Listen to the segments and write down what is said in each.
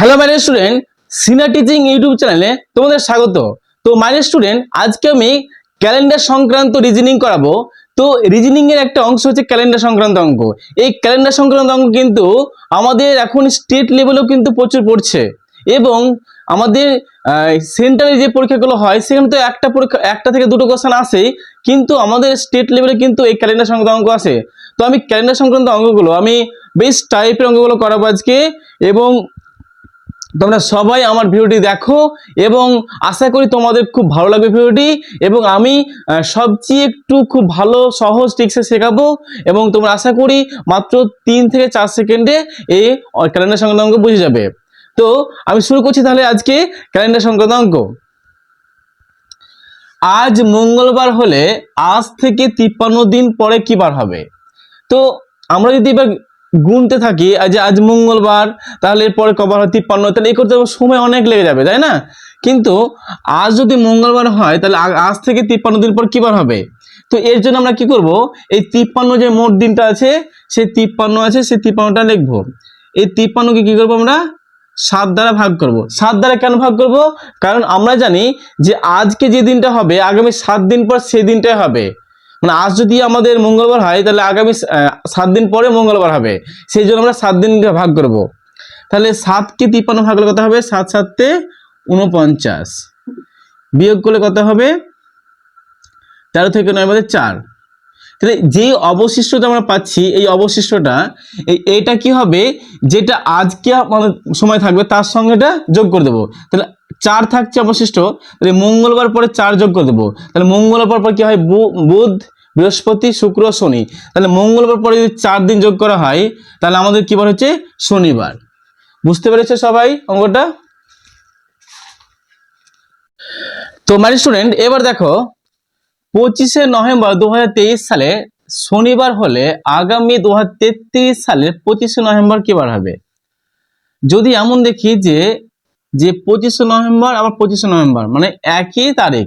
Hello my student, Sina teaching YouTube চ্যানেলে তোমাদের স্বাগত। তো মাই স্টুডেন্ট, আজকে আমি ক্যালেন্ডার সংক্রান্ত রিজনিং করাবো। তো রিজনিং এর একটা অংশ হচ্ছে ক্যালেন্ডার সংক্রান্ত অঙ্ক। এই ক্যালেন্ডার সংক্রান্ত অঙ্ক কিন্তু আমাদের এখন স্টেট লেভেলেও কিন্তু প্রচুর পড়ছে। এবং আমাদের সেন্টারে যে পরীক্ষাগুলো হয়, সেখানে তো একটা পরীক্ষা, একটা থেকে দুটো কোশ্চেন আসেই কিন্তু আমাদের স্টেট লেভেলে কিন্তু এই ক্যালেন্ডার সংক্রান্ত অঙ্ক আসে তো আমি ক্যালেন্ডার সংক্রান্ত অঙ্কগুলো, আমি বেশ টাইপের অঙ্কগুলো করাবো আজকে। এবং তোমরা সবাই আমার ভিডিওটি দেখো এবং আশা করি তোমাদের খুব ভালো লাগবে ভিডিওটি এবং আমি সবচেয়ে একটু খুব ভালো, সহজ টিক্সে শেখাবো এবং তোমরা আশা করি মাত্র তিন থেকে চার সেকেন্ডে এই ক্যালেন্ডার সংক্রান্ত বুঝে যাবে। তো আমি শুরু করছি তাহলে আজকে ক্যালেন্ডার সংক্রান্ত অঙ্ক। আজ মঙ্গলবার হলে আজ থেকে তিপ্পান্ন দিন পরে কি বার হবে? তো আমরা যদি এবার গুনতে থাকি আজ আজ মঙ্গলবার, তাহলে এরপরে কবার হয় তিপ্পান্ন, তাহলে এই করতে সময় অনেক লেগে যাবে, তাই না? কিন্তু আজ যদি মঙ্গলবার হয়, তাহলে আজ থেকে তিপ্পান্ন দিন পর কি বার হবে? তো এর জন্য আমরা কি করব? এই তিপ্পান্ন যে মোট দিনটা আছে, সেই তিপ্পান্ন আছে, সেই তিপ্পান্নটা লিখব। এই তিপ্পান্নকে কি করব আমরা? সাত দ্বারা ভাগ করব। সাত দ্বারা কেন ভাগ করব? কারণ আমরা জানি যে আজকে যে দিনটা হবে, আগামী সাত দিন পর সেই দিনটাই হবে। মানে আজ যদি আমাদের মঙ্গলবার হয়, তাহলে আগামী সাত দিন পরে মঙ্গলবার হবে। সেই জন্য আমরা সাত দিন ভাগ করব। তাহলে সাতকে তিপ্পান্ন ভাগ করলে কত হবে? সাত সাতে উনপঞ্চাশ বিয়োগ করলে কত হবে? তেরো থেকে নয় বাদে চার। তাহলে যে অবশিষ্টটা আমরা পাচ্ছি, এই অবশিষ্টটা এইটা কি হবে? যেটা আজকে আমাদের সময় থাকবে, তার সঙ্গে এটা যোগ করে দেবো। তাহলে চার থাকছে অবশিষ্ট, তাহলে মঙ্গলবার পরে চার যোগ করে দেবো। তাহলে মঙ্গলবার পর কি হয়? বুধ, বৃহস্পতি, শুক্র, শনি। তাহলে মঙ্গলবার পরে যদি চার দিন যোগ করা হয়, তাহলে আমাদের কি বার হচ্ছে? শনিবার। বুঝতে পেরেছে সবাই অঙ্কটা? তো মাই স্টুডেন্ট এবার দেখো, পঁচিশে নভেম্বর দু হাজার তেইশ সালে শনিবার হলে আগামী দু সালের পঁচিশে নভেম্বর কি বার হবে? যদি এমন দেখি যে যে পঁচিশে নভেম্বর আবার পঁচিশে নভেম্বর মানে একই তারিখ।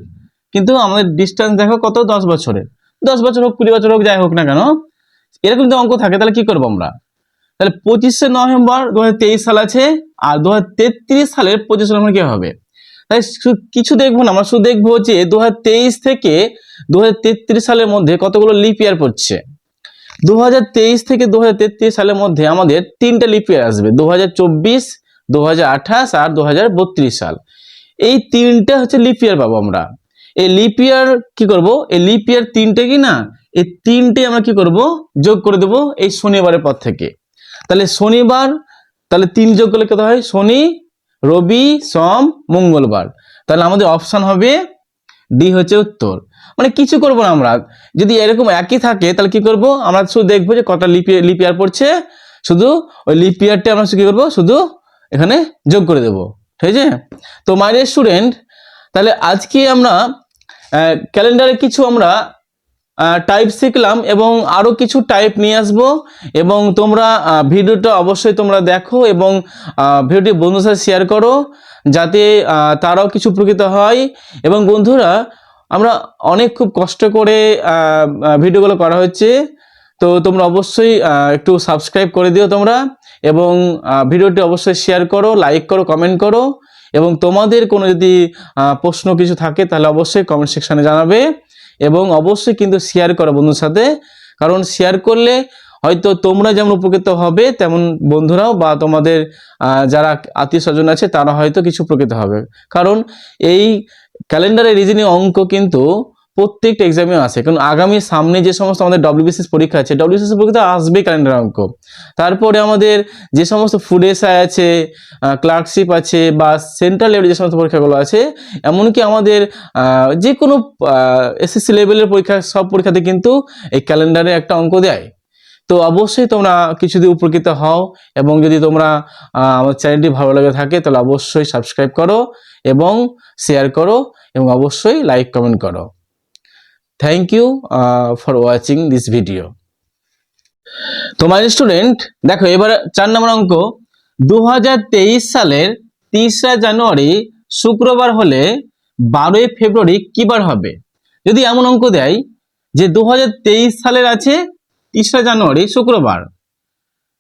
কিন্তু আমাদের ডিস্টেন্স দেখো কত? দশ বছরের দশ বছর হোক, কুড়ি বছর হোক, যাই হোক না কেন, এরকম যদি অঙ্ক থাকে, তাহলে কি করব আমরা? তাহলে পঁচিশে নভেম্বর দু হাজার তেইশ সাল আছে, আর দু সালের পঁচিশে নভেম্বর কি হবে? তাই কিছু দেখব না, আমরা শুধু দেখব যে দুহাজার তেইশ থেকে দু হাজার তেত্রিশ সালের মধ্যে কতগুলো লিপ ইয়ার পড়ছে। দু হাজার তেইশ থেকে দু হাজার তেত্রিশ সালের মধ্যে আমাদের তিনটা লিপ ইয়ার আসবে। দু হাজার চব্বিশ দু হাজার আঠাশ আর দু হাজার বত্রিশ সাল। এই তিনটা হচ্ছে লিপ ইয়ার পাবো আমরা। এই লিপ ইয়ার কি করব? এই লিপ ইয়ার তিনটে কি না? এই তিনটে আমরা কি করব? যোগ করে দেবো এই শনিবারের পর থেকে। তাহলে শনিবার, তাহলে তিন যোগ করলে কত হয়? শনি, রবি, সোম, মঙ্গলবার। তাহলে আমাদের অপশন হবে ডি হচ্ছে উত্তর। মানে কিছু করব না আমরা। যদি এরকম একই থাকে, তাহলে কি করব? আমরা শুধু দেখব যে কটা লিপি লিপিয়ার পড়ছে। শুধু ওই লিপিয়ারটা আমরা কি করব? শুধু এখানে যোগ করে দেব, ঠিক আছে? তো মাই স্টুডেন্ট তাহলে আজকে আমরা ক্যালেন্ডারে কিছু আমরা টাইপ শিখলাম এবং আরও কিছু টাইপ নিয়ে আসব এবং তোমরা ভিডিওটা অবশ্যই তোমরা দেখো এবং ভিডিওটি বন্ধুর সাথে শেয়ার করো যাতে তারাও কিছু উপকৃত হয় এবং বন্ধুরা, আমরা অনেক খুব কষ্ট করে ভিডিওগুলো করা হচ্ছে। তো তোমরা অবশ্যই একটু সাবস্ক্রাইব করে দিও তোমরা। এবং ভিডিওটি অবশ্যই শেয়ার করো লাইক করো কমেন্ট করো এবং তোমাদের কোনো যদি প্রশ্ন কিছু থাকে তাহলে অবশ্যই কমেন্ট সেকশানে জানাবে এবং অবশ্যই কিন্তু শেয়ার করো বন্ধুর সাথে। কারণ শেয়ার করলে হয়তো তোমরা যেমন উপকৃত হবে তেমন বন্ধুরাও বা তোমাদের যারা আত্মীয় স্বজন আছে তারা হয়তো কিছু উপকৃত হবে। কারণ এই ক্যালেন্ডারের রিজনিং অঙ্ক কিন্তু প্রত্যেকটা এক্সামেও আছে। কারণ আগামী সামনে যে সমস্ত আমাদের ডব্লিউবিসিএস পরীক্ষা আছে ডব্লিউবিসিএস পরীক্ষা আসবে ক্যালেন্ডার অঙ্ক তারপরে আমাদের যে সমস্ত ফুড এসআই আছে ক্লার্কশিপ আছে বা সেন্ট্রাল লেভেলের যে সমস্ত পরীক্ষাগুলো আছে, এমনকি আমাদের যে কোনো এসএসসি লেভেলের পরীক্ষা, সব পরীক্ষাতে কিন্তু এই ক্যালেন্ডারে একটা অঙ্ক দেয়। তো অবশ্যই তোমরা কিছু দিয়ে উপকৃত হও এবং যদি তোমরা আমার চ্যানেলটি ভালো লাগে থাকে, তাহলে অবশ্যই সাবস্ক্রাইব করো এবং শেয়ার করো এবং অবশ্যই লাইক কমেন্ট করো। Thank you for watching this video তোমার স্টুডেন্ট দেখো, এবার চার নম্বর অঙ্ক। দু হাজার তেইশ সালের তেইশরা জানুয়ারি, শুক্রবার হলে বারোই ফেব্রুয়ারি কি বার হবে? যদি এমন অঙ্ক দেয় যে দু হাজার তেইশ সালের আছে তেইশরা জানুয়ারি, শুক্রবার,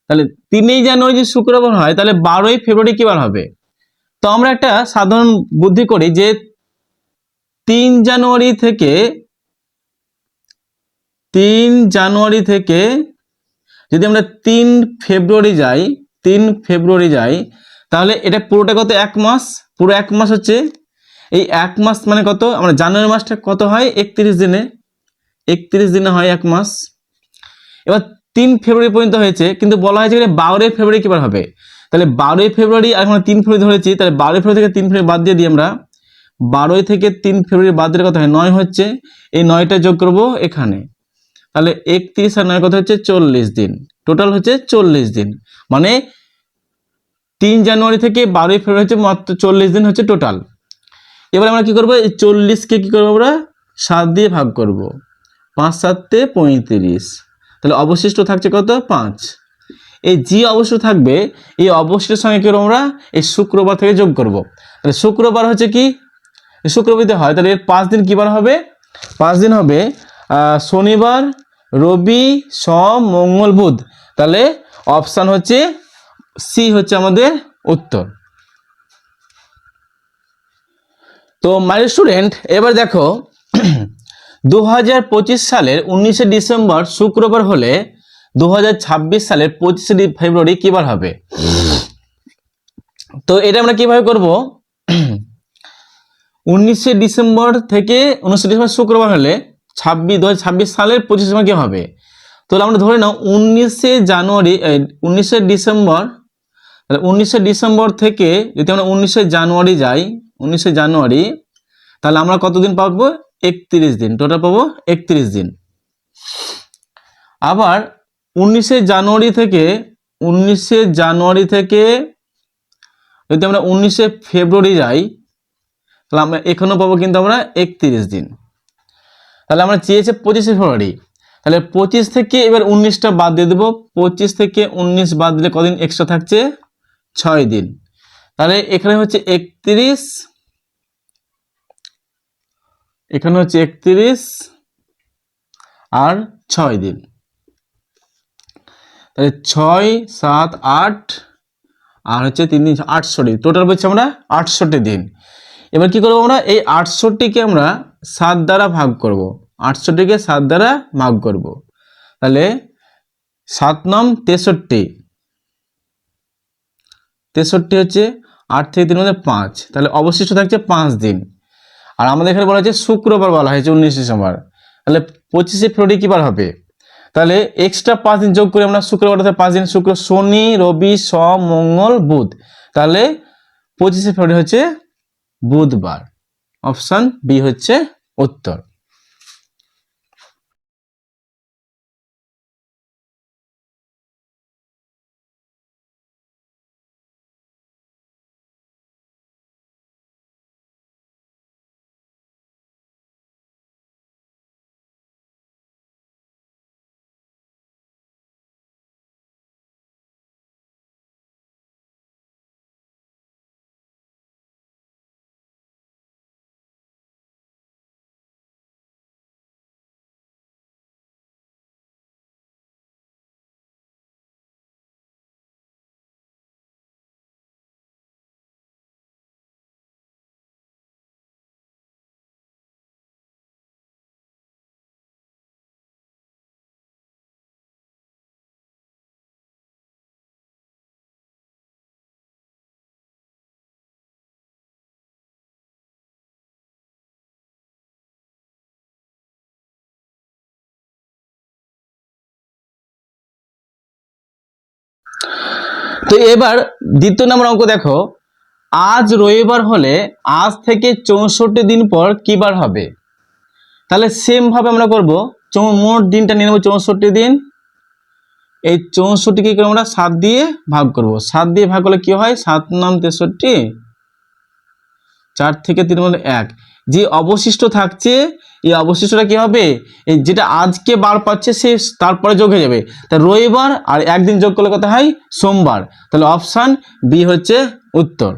তাহলে তিনই জানুয়ারি যদি শুক্রবার হয়, তাহলে বারোই ফেব্রুয়ারি কি বার হবে? তো আমরা একটা সাধারণ বুদ্ধি করি যে তিন জানুয়ারি থেকে তিন জানুয়ারি থেকে যদি আমরা তিন ফেব্রুয়ারি যাই, তিন ফেব্রুয়ারি যাই, তাহলে এটা পুরোটা কত? এক মাস? পুরো এক মাস হচ্ছে এই এক মাস মানে কত? আমরা জানুয়ারি মাসটা কত হয়? একত্রিশ দিনে। একত্রিশ দিনে হয় এক মাস। এবার তিন ফেব্রুয়ারি পর্যন্ত হয়েছে, কিন্তু বলা হয়েছে যে বারোই ফেব্রুয়ারি কিবার হবে? তাহলে বারোই ফেব্রুয়ারি আর এখন তিন ফেব্রুয়ারি ধরেছি, তাহলে বারোই ফেব্রুয়ারি থেকে তিন ফেব্রুয়ারি বাদ দিয়ে দিই আমরা। বারোই থেকে তিন ফেব্রুয়ারি বাদ দিলে কত হয়? নয় হচ্ছে। এই নয়টা যোগ করব এখানে। তাহলে একত্রিশ আর নয় কত হচ্ছে? চল্লিশ দিন। টোটাল হচ্ছে চল্লিশ দিন। মানে তিন জানুয়ারি থেকে বারোই ফেব্রুয়ারি হচ্ছে মাত্র চল্লিশ দিন হচ্ছে টোটাল এবার আমরা কি করব? এই চল্লিশকে কী করব আমরা? সাত দিয়ে ভাগ করব। পাঁচ, সাতে পঁয়ত্রিশ। তাহলে অবশিষ্ট থাকছে কত? পাঁচ। এই যে অবশিষ্ট থাকবে, এই অবশিষ্টের সঙ্গে কী করব আমরা? এই শুক্রবার থেকে যোগ করব। তাহলে শুক্রবার হচ্ছে কি? শুক্রবারতে হয়, তাহলে এর পাঁচ দিন কি বার হবে? পাঁচ দিন হবে শনিবার রবি, সোম, মঙ্গল, বুধ। তাহলে অপশান হচ্ছে সি হচ্ছে আমাদের উত্তর। তো মাই স্টুডেন্ট এবার দেখো দু হাজার পঁচিশ সালের উনিশে ডিসেম্বর শুক্রবার হলে দু হাজার ছাব্বিশ সালের পঁচিশে ফেব্রুয়ারি কিবার হবে? তো এটা আমরা কীভাবে করব? উনিশে ডিসেম্বর থেকে উনিশে ডিসেম্বর শুক্রবার হলে ছাব্বিশ, দু ছাব্বিশ সালের পঁচিশে ডিসেম্বর হবে? তো আমরা ধরে নাও উনিশে জানুয়ারি উনিশে ডিসেম্বর, তাহলে উনিশে ডিসেম্বর থেকে যদি আমরা উনিশে জানুয়ারি যাই, উনিশে জানুয়ারি, তাহলে আমরা কতদিন পাবো? একত্রিশ দিন। টোটাল পাবো একত্রিশ দিন। আবার উনিশে জানুয়ারি থেকে, উনিশে জানুয়ারি থেকে যদি আমরা উনিশে ফেব্রুয়ারি যাই, তাহলে আমরা এখানেও পাবো কিন্তু আমরা একত্রিশ দিন। তাহলে আমরা চেয়েছে পঁচিশে ফেব্রুয়ারি। তাহলে পঁচিশ থেকে এবার উনিশটা বাদ দিয়ে দেবো। পঁচিশ থেকে উনিশ বাদ দিলে কদিন এক্সট্রা থাকছে? ছয় দিন। তাহলে এখানে হচ্ছে একত্রিশ, এখানে হচ্ছে একত্রিশ আর ছয় দিন। তাহলে ছয়, সাত, আট আর হচ্ছে তিন দিন, আটষট্টি টোটাল বলছি আমরা আটষট্টি দিন। এবার কি করব আমরা? এই আটষট্টিকে আমরা সাত দ্বারা ভাগ করব। আটষট্টিকে সাত দ্বারা ভাগ করব। তাহলে সাত নম তেষট্টি। তেষট্টি হচ্ছে আট থেকে তিন মধ্যে পাঁচ। তাহলে অবশিষ্ট থাকছে পাঁচ দিন। আর আমাদের এখানে বলা হয়েছে শুক্রবার বলা হয়েছে, উনিশ ডিসেম্বর তাহলে পঁচিশে ফেব্রুয়ারি কি বার হবে? তাহলে এক্সট্রা পাঁচ দিন যোগ করে আমরা শুক্রবার পাঁচ দিন, শুক্র, শনি, রবি, সোম, মঙ্গল, বুধ। তাহলে পঁচিশে ফেব্রুয়ারি হচ্ছে বুধবার। অপশন বি হচ্ছে উত্তর। তো এবার দ্বিতীয় নম্বর অঙ্ক দেখো। আজ রবিবার হলে আজ থেকে চৌষট্টি দিন পর কি বার হবে? তাহলে সেম ভাবে আমরা করব। মোট দিনটা নিয়ে নেব চৌষট্টি দিন। এই চৌষট্টিকে কি আমরা? সাত দিয়ে ভাগ করব। সাত দিয়ে ভাগ করলে কি হয়? সাত নাম তেষট্টি। চার থেকে তিন মধ্যে এক। যে অবশিষ্ট থাকছে এই অবশিষ্টটা কি হবে? যেটা আজকে বার পাচ্ছে সে তারপরে যোগ হয়ে যাবে। তা রবিবার আর একদিন যোগ করলে কথা হয়? সোমবার। তাহলে অপশান বি হচ্ছে উত্তর।